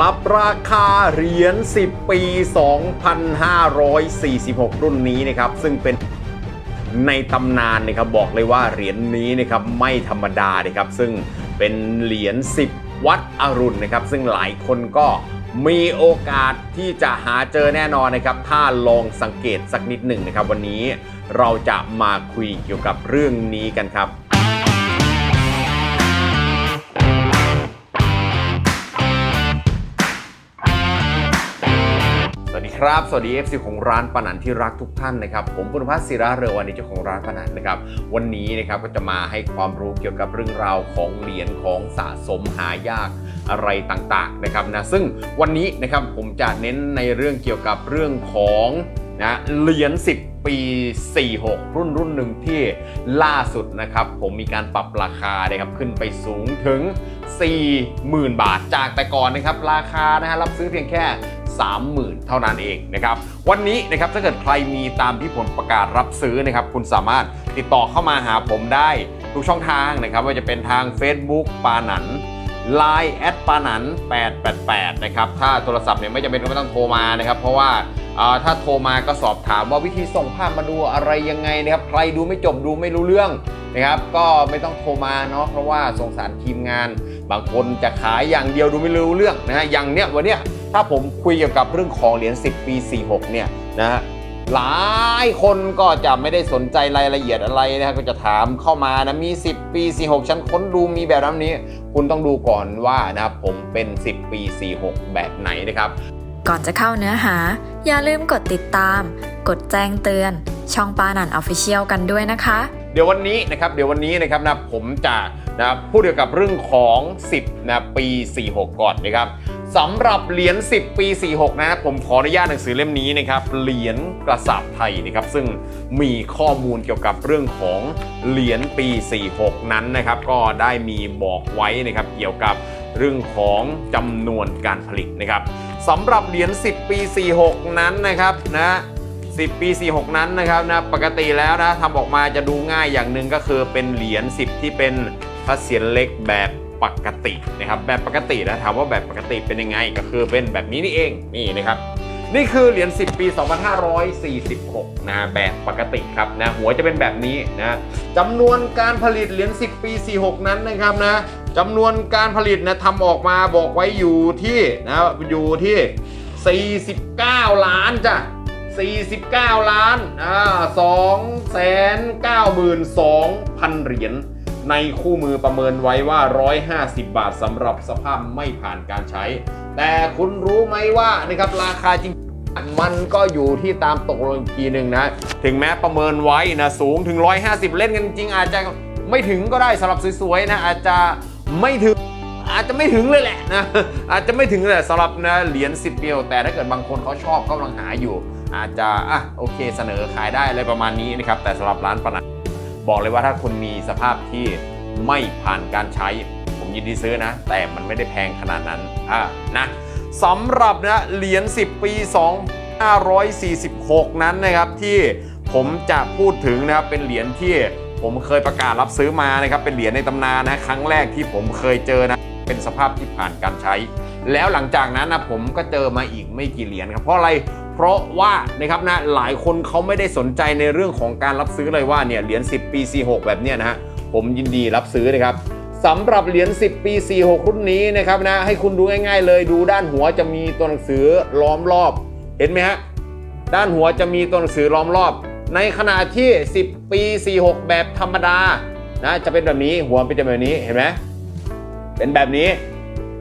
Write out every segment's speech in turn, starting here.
รับราคาเหรียญ 10 ปี 2546 รุ่นนี้นะครับ ซึ่งเป็นในตำนานนะครับบอกเลยว่าเหรียญนี้นะครับไม่ธรรมดานะครับ ซึ่งเป็นเหรียญ 10 วัดอรุณนะครับ ซึ่งหลายคนก็มีโอกาสที่จะหาเจอแน่นอนนะครับ ถ้าลองสังเกตสักนิดหนึ่งนะครับ วันนี้เราจะมาคุยเกี่ยวกับเรื่องนี้กันครับ ครับ สวัสดี FC ของร้านปนันที่รักทุกท่านนะครับผมปุณพัฒน์ศิระเรือวันนี้เจ้าของร้านปนันนะครับวันนี้นะครับก็จะมาให้ความรู้เกี่ยวกับเรื่องราวของเหรียญของสะสมหายากอะไรต่างๆนะครับนะซึ่งวันนี้นะครับผมจะเน้นในเรื่องเกี่ยวกับเรื่องของนะเหรียญ10ปี 46 รุ่นรุ่นหนึ่งที่ล่าสุดนะครับ ผมมีการปรับราคานะครับขึ้นไปสูงถึง 40,000 บาทจากแต่ก่อนนะครับ ราคานะฮะรับซื้อเพียงแค่ 30,000 เท่านั้นเองนะครับ วันนี้นะครับถ้าเกิดใครมีตามที่ผมประกาศรับซื้อนะครับ คุณสามารถติดต่อเข้ามาหาผมได้ทุกช่องทางนะครับว่าจะเป็นทาง Facebook ปาหนัน Line แอดปาหนัน888 นะครับ ถ้าโทรศัพท์เนี่ยไม่จำเป็นไม่ต้องโทรมานะครับ เพราะว่าถ้าโทรมาก็สอบถามว่าวิธีส่งภาพมาดูอะไรยังไงนะครับ ใครดูไม่จบดูไม่รู้เรื่องนะครับ ก็ไม่ต้องโทรมาเนาะเพราะว่าสงสารทีมงาน บางคนจะขายอย่างเดียวดูไม่รู้เรื่องนะฮะอย่างเนี้ยวันเนี้ย ถ้าผมคุยเกี่ยวกับเรื่องของเหรียญ10 ปี 46 เนี่ยนะฮะหลายคนก็จะไม่ได้สนใจรายละเอียดอะไรนะฮะก็จะถามเข้ามานะมี 10 ปี 46 ฉันค้นดูมีแบบนั้นนี้ คุณต้องดูก่อนว่านะครับผมเป็น 10 ปี 46 แบบไหนนะครับ ก่อนจะเข้าเนื้อหา อย่าลืมกดติดตาม กดแจ้งเตือน ช่องปานันออฟฟิเชียลกันด้วยนะคะเดี๋ยววันนี้นะครับเดี๋ยววันนี้นะครับนะผมจะนะพูดเกี่ยวกับเรื่องของ 10นะปี 46 ก่อนนะครับ สำหรับเหรียญ 10 ปี 46 นะผมขออนุญาตหนังสือเล่มนี้นะครับเหรียญกระสาบไทยนะครับซึ่งมีข้อมูลเกี่ยวกับเรื่องของเหรียญปี 46 นั้นนะครับก็ได้มีบอกไว้นะครับเกี่ยวกับเรื่องของจำนวนการผลิตนะครับสำหรับเหรียญ 10 ปี 46 นั้นนะครับนะ10 ปี 46 นั้นนะครับนะปกติแล้วนะทำออกมาจะดูง่ายอย่างหนึ่งก็คือเป็นเหรียญ 10 ที่เป็นพระเศียรเล็กแบบ ปกตินะครับแบบปกตินะถามว่าแบบปกติเป็นยังไงก็คือเป็นแบบนี้นี่เองนี่นะครับนี่คือเหรียญ10 ปี 2546 นะแบบปกติครับนะหัวจะเป็นแบบนี้นะจำนวนการผลิตเหรียญ10 ปี 46 นั้นนะครับนะจำนวนการผลิตนะทำออกมาบอกไว้อยู่ที่นะอยู่ที่ 49 ล้านจ้ะ49 ล้านอ่า2 9 2 0 0 0 เหรียญ ในคู่มือประเมินไว้ว่า 150 บาทสำหรับสภาพไม่ผ่านการใช้ แต่คุณรู้ไหมว่านะครับราคาจริงมันก็อยู่ที่ตามตกลงอีกทีหนึ่งนะ ถึงแม้ประเมินไว้นะสูงถึง 150 เล่นกันจริง อาจจะไม่ถึงก็ได้สำหรับสวยๆนะอาจจะไม่ถึงอาจจะไม่ถึงเลยแหละนะอาจจะไม่ถึงเลยสำหรับนะเหรียญ10เปียวแต่ถ้าเกิดบางคนเขาชอบกำลังหาอยู่ อาจจะอะโอเคเสนอขายได้อะไรประมาณนี้นะครับแต่สำหรับร้านปนัน บอกเลยว่าถ้าคุณมีสภาพที่ไม่ผ่านการใช้ ผมยินดีซื้อนะ แต่มันไม่ได้แพงขนาดนั้นอะนะสำหรับนะเหรียญ10 ปี 2546 นั้นนะครับที่ผมจะพูดถึงนะครับเป็นเหรียญที่ผมเคยประกาศรับซื้อมานะครับเป็นเหรียญในตำนานนะครั้งแรกที่ผมเคยเจอนะเป็นสภาพที่ผ่านการใช้ แล้วหลังจากนั้นนะผมก็เจอมาอีกไม่กี่เหรียญครับเพราะอะไร เพราะว่านะครับนะหลายคนเขาไม่ได้สนใจในเรื่องของการรับซื้อเลยว่าเนี่ยเหรียญ10 ปี46แบบเนี้ยนะฮะผมยินดีรับซื้อนะครับสำหรับเหรียญ10 ปี 46 รุ่นนี้นะครับนะให้คุณดูง่าย ๆ เลยดูด้านหัวจะมีตัวหนังสือล้อมรอบ เห็นไหมฮะด้านหัวจะมีตัวหนังสือล้อมรอบ ในขณะที่ 10 ปี 46 แบบธรรมดานะจะเป็นแบบนี้หัวเป็นแบบนี้เห็นไหมเป็นแบบนี้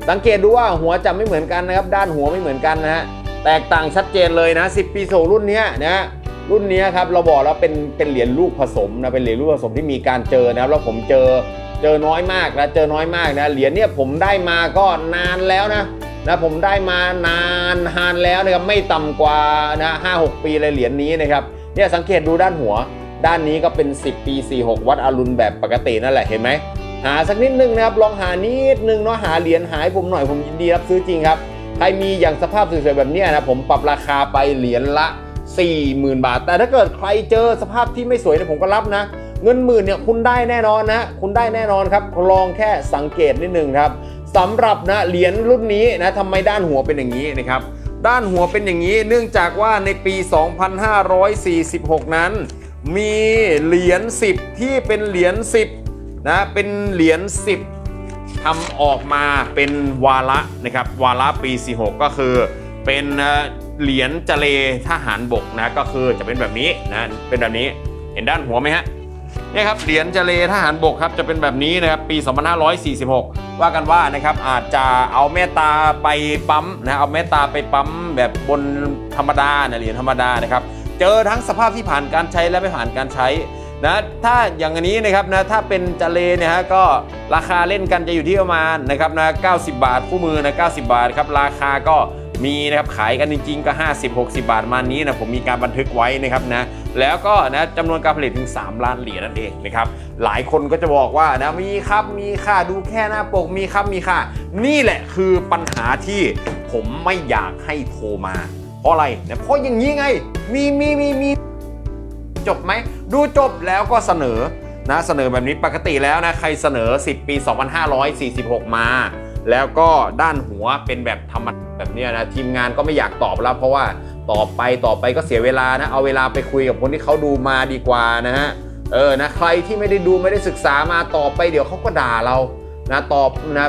สังเกตดูว่าหัวจะไม่เหมือนกันนะครับ ด้านหัวไม่เหมือนกันนะฮะ แตกต่างชัดเจนเลยนะ 10 ปีโซรุ่นนี้นะรุ่นนี้ครับเราบอกแล้วเป็นเป็นเหรียญลูกผสมนะเป็นเหรียญลูกผสมที่มีการเจอนะครับแล้วผมเจอเจอน้อยมากนะเจอน้อยมากนะเหรียญเนี่ยผมได้มาก็นานแล้วนะนะผมได้มานานนานแล้วนะครับไม่ต่ำกว่านะห้าหกปีเลยเหรียญนี้นะครับเนี่ยสังเกตดูด้านหัว ด้านนี้ก็เป็น 10 ปี 46 วัดอรุณแบบปกตินั่นแหละเห็นไหมหาสักนิดนึงนะครับลองหานิดนึงเนาะหาเหรียญหายผมหน่อยผมยินดีรับซื้อจริงครับ ใครมีอย่างสภาพสวยๆแบบนี้นะผมปรับราคาไปเหรียญละ 40,000 บาท แต่ถ้าเกิดใครเจอสภาพที่ไม่สวยเนี่ยผมก็รับนะ เงินหมื่นเนี่ยคุณได้แน่นอนนะ คุณได้แน่นอนครับลองแค่สังเกตนิดนึงครับสำหรับนะเหรียญรุ่นนี้นะทำไมด้านหัวเป็นอย่างนี้นะครับด้านหัวเป็นอย่างนี้เนื่องจากว่าในปี 2546 นั้น มีเหรียญ10 ที่เป็นเหรียญ10นะเป็นเหรียญ10 ทำออกมาเป็นวาระนะครับวาระปี 46 ก็คือ เป็นเหรียญจเลทหารบกนะก็คือจะเป็นแบบนี้นะเป็นแบบนี้เห็นด้านหัวไหมฮะนี่ครับเหรียญจเลทหารบกครับจะเป็นแบบนี้นะครับปี 2546 ว่ากันว่านะครับอาจจะเอาแม่ตาไปปั๊มนะเอาแม่ตาไปปั๊มแบบบนธรรมดานะเหรียญธรรมดานะครับเจอทั้งสภาพที่ผ่านการใช้และไม่ผ่านการใช้ นะถ้าอย่างอันนี้นะครับนะถ้าเป็นจเลเนี่ยฮะก็ราคาเล่นกันจะอยู่ที่ประมาณนะครับนะ90 บาทคู่มือนะ90 บาทครับราคาก็มีนะครับขายกันจริงๆ ก็ 50 60 บาทมานี้นะผมมีการบันทึกไว้นะครับนะแล้วก็นะจำนวนการผลิตถึง 3 ล้านเหรียญนั่นเองนะครับหลายคนก็จะบอกว่านะมีครับมีค่าดูแค่หน้าปกมีครับมีค่า นี่แหละคือปัญหาที่ผมไม่อยากให้โทรมา เพราะอะไรนะเพราะอย่างนี้ไง มีมีมีมีจบไหม ดูจบแล้วก็เสนอนะเสนอแบบนี้ปกติแล้วนะใครเสนอ 10 ปี 2546 มา แล้วก็ด้านหัวเป็นแบบธรรมดาแบบนี้นะทีมงานก็ไม่อยากตอบแล้ว เพราะว่าต่อไปต่อไปก็เสียเวลานะ เอาเวลาไปคุยกับคนที่เขาดูมาดีกว่านะฮะเออนะใครที่ไม่ได้ดูไม่ได้ศึกษามาต่อไปเดี๋ยวเขาก็ด่าเรานะตอบนะ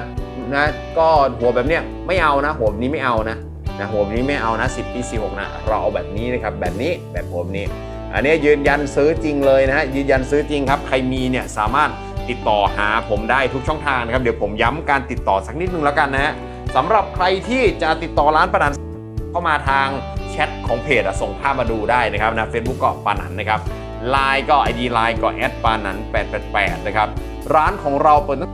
นะก็หัวแบบเนี้ยไม่เอานะ หัวแบบนี้ไม่เอานะนะหัวแบบนี้ไม่เอานะ10ปี46นะเราเอาแบบนี้นะครับแบบนี้แบบหัวแบบนี้ อันนี้ยืนยันซื้อจริงเลยนะฮะยืนยันซื้อจริงครับ ใครมีเนี่ยสามารถติดต่อหาผมได้ทุกช่องทางนะครับเดี๋ยวผมย้ำการติดต่อสักนิดนึงแล้วกันนะฮะสำหรับใครที่จะติดต่อร้านปานันเข้ามาทางแชทของเพจส่งภาพมาดูได้นะครับนะเฟซบุ๊กก็ปานันนะครับไลน์ก็ ID ไลน์ก็แอดปานัน888นะครับร้านของเราเปิดตั้ง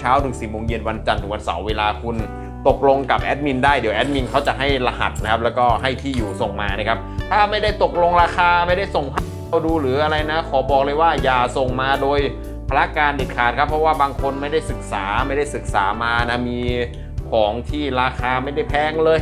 เช้าถึง4โมงเย็นวันจันทร์ถึงวันเสาร์เวลาคุณ ตกลงกับแอดมินได้เดี๋ยวแอดมินเขาจะให้รหัสนะครับแล้วก็ให้ที่อยู่ส่งมานะครับถ้าไม่ได้ตกลงราคาไม่ได้ส่งเราดูหรืออะไรนะ ขอบอกเลยว่าอย่าส่งมาโดยพละการเด็ดขาดครับ เพราะว่าบางคนไม่ได้ศึกษาไม่ได้ศึกษามานะมีของที่ราคาไม่ได้แพงเลย